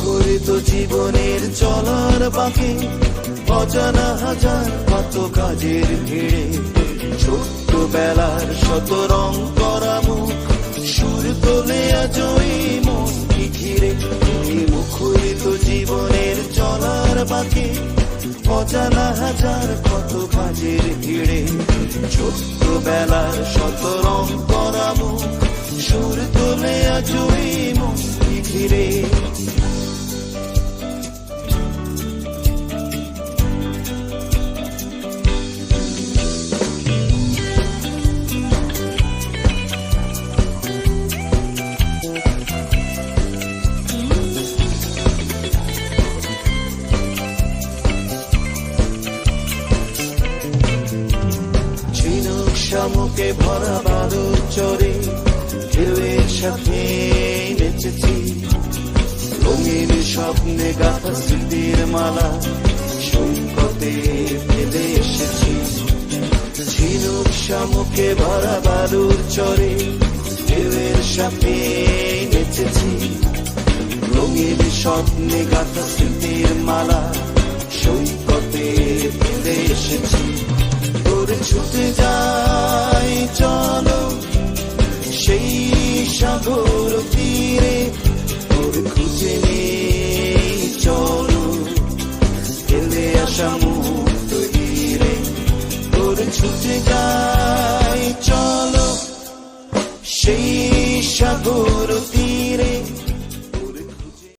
মুখরিত জীবনের চলার বাকি, অজানা হাজার কত কাজের ভিড়ে ছোট্ট বেলার শত রং করা মুখ, সুর তোলে আজই মন কি ঘিরে। মুখরিত জীবনের চলার বাকি, অজানা হাজার কত কাজের ভিড়ে ছোট্ট বেলার শত রং করা মুখ, সুর তোলে আজই শামুকে ভরা বালুর চরে ঢেউয়ের সাথে নেচেছি। রঙিন স্বপ্নে গাথা স্মৃতির মালা সৈকতে ফেলে এসেছি। ঝিনুক শামুকে ভরা বালুর চরে ঢেউয়ের সাথে নেচেছি। রঙিন স্বপ্নে গাথা স্মৃতির মালা সৈকতে সেই সাগর তীরে তোর খুঁজে নেই চলো। ফেলে আসা মুক্ত তীরে তোর ছুটে যাই চলো। সেই সাগর